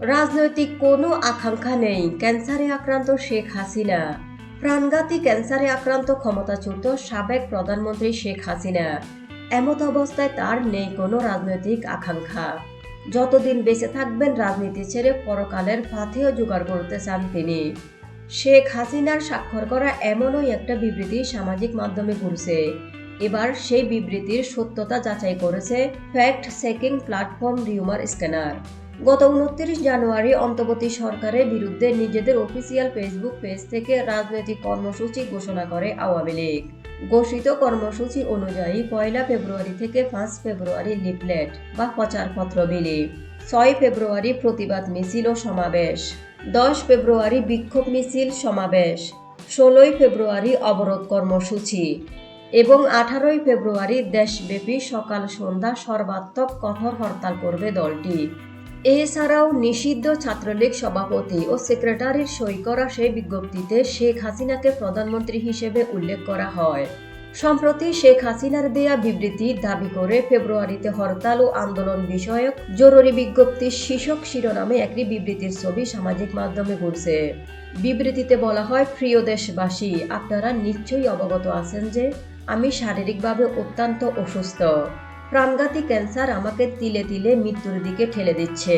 রাজনৈতিক কোনো আকাঙ্ক্ষা নেই। ক্যান্সারে আক্রান্ত শেখ হাসিনা। প্রাণঘাতী ক্যান্সারে আক্রান্ত ক্ষমতাচ্যুত সাবেক প্রধানমন্ত্রী শেখ হাসিনা। এমত অবস্থায় তার নেই কোনো রাজনৈতিক আকাঙ্ক্ষা। যতদিন বেঁচে থাকবেন রাজনীতি ছেড়ে পরকালের ফাতেও জোগাড় করতে চান তিনি। শেখ হাসিনার স্বাক্ষর করা এমনই একটা বিবৃতি সামাজিক মাধ্যমে ঘুরছে। এবার সেই বিবৃতির সত্যতা যাচাই করেছে fact checking platform rumour scanner. গত উনত্রিশ জানুয়ারি অন্তর্বর্তী সরকারের বিরুদ্ধে নিজেদের অফিসিয়াল ফেসবুক পেজ থেকে রাজনৈতিক কর্মসূচি ঘোষণা করে আওয়ামী লীগ। ঘোষিত কর্মসূচি অনুযায়ী পয়লা ফেব্রুয়ারি থেকে পাঁচ ফেব্রুয়ারি লিফলেট বা প্রচারপত্র বিলি, ছয় ফেব্রুয়ারি প্রতিবাদ মিছিল ও সমাবেশ, দশ ফেব্রুয়ারি বিক্ষোভ মিছিল সমাবেশ, ষোলোই ফেব্রুয়ারি অবরোধ কর্মসূচি এবং আঠারোই ফেব্রুয়ারি দেশব্যাপী সকাল সন্ধ্যা সর্বাত্মক কঠোর হরতাল করবে দলটি। এছাড়াও নিষিদ্ধ ছাত্রলীগ সভাপতি ও সেক্রেটারির সই করা সেই বিজ্ঞপ্তিতে শেখ হাসিনাকে প্রধানমন্ত্রী হিসেবে উল্লেখ করা হয়। সম্প্রতি শেখ হাসিনার দেয়া বিবৃতি দাবি করে ফেব্রুয়ারিতে হরতাল ও আন্দোলন বিষয়ক জরুরি বিজ্ঞপ্তি শীর্ষক শিরোনামে একটি বিবৃতির ছবি সামাজিক মাধ্যমে ঘুরছে। বিবৃতিতে বলা হয়, প্রিয় দেশবাসী, আপনারা নিশ্চয়ই অবগত আছেন যে আমি শারীরিকভাবে অত্যন্ত অসুস্থ। প্রাণঘাতী ক্যান্সার আমাকে তিলে তিলে মৃত্যুর দিকে ঠেলে দিচ্ছে।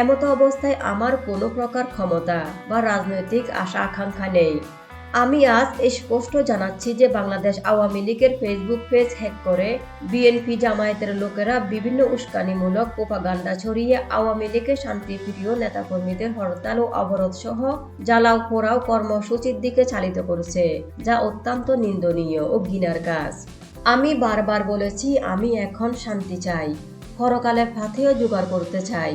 এমতো অবস্থায় আমার কোনো প্রকার ক্ষমতা বা রাজনৈতিক আশা আকাঙ্ক্ষা নেই। আমি আজ স্পষ্ট জানাচ্ছি যে বাংলাদেশ আওয়ামী লীগের ফেসবুক পেজ হ্যাক করে বিএনপি জামায়াতের লোকেরা বিভিন্ন উস্কানিমূলক প্রোপাগান্ডা ছড়িয়ে আওয়ামী লীগের শান্তিপ্রিয় নেতাকর্মীদের হরতাল ও অবরোধ সহ জ্বালাও পোড়াও কর্মসূচির দিকে চালিত করছে, যা অত্যন্ত নিন্দনীয় ও ঘৃণার কাজ। আমি বারবার বলেছি, আমি এখন শান্তি চাই। পরকালে ফাতেও জোগাড় করতে চাই।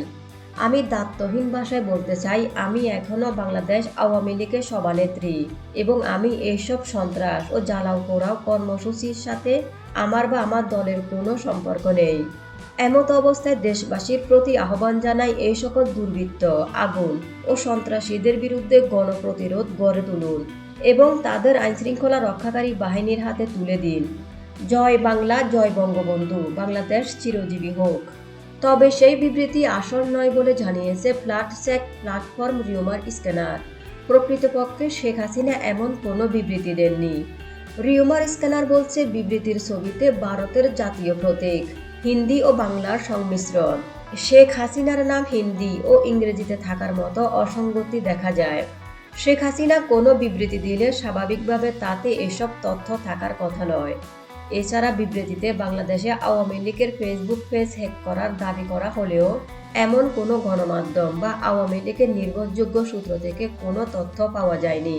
আমি দায়িত্বহীন ভাষায় বলতে চাই, আমি এখনও বাংলাদেশ আওয়ামী লীগের সভানেত্রী এবং আমি এইসব সন্ত্রাস ও জ্বালাও পোড়াও কর্মসূচির সাথে আমার বা আমার দলের কোনো সম্পর্ক নেই। এমত অবস্থায় দেশবাসীর প্রতি আহ্বান জানাই এই সকল দুর্বৃত্ত, আগুন ও সন্ত্রাসীদের বিরুদ্ধে গণপ্রতিরোধ গড়ে তুলুন এবং তাদের আইনশৃঙ্খলা রক্ষাকারী বাহিনীর হাতে তুলে দিন। জয় বাংলা, জয় বঙ্গবন্ধু। বাংলাদেশ চিরজীবী হোক। তবে সেই বিবৃতি আসল নয় বলে জানিয়েছে ফ্ল্যাটসেক প্ল্যাটফর্ম রিউমার স্ক্যানার। প্রকৃতপক্ষে শেখ হাসিনা এমন কোনো বিবৃতি দেননি। রিউমার স্ক্যানার বলছে, বিবৃতির ছবিতে ভারতের জাতীয় প্রতীক, হিন্দি ও বাংলার সংমিশ্রণ। শেখ হাসিনার নাম হিন্দি ও ইংরেজিতে থাকার মতো অসঙ্গতি দেখা যায়। শেখ হাসিনা কোনো বিবৃতি দিলে স্বাভাবিকভাবে তাতে এসব তথ্য থাকার কথা নয়। এছাড়া বিবৃতিতে বাংলাদেশে আওয়ামী লীগের ফেসবুক পেজ হ্যাক করার দাবি করা হলেও এমন কোনো গণমাধ্যম বা আওয়ামী লীগের নির্ভরযোগ্য সূত্র থেকে কোনো তথ্য পাওয়া যায়নি।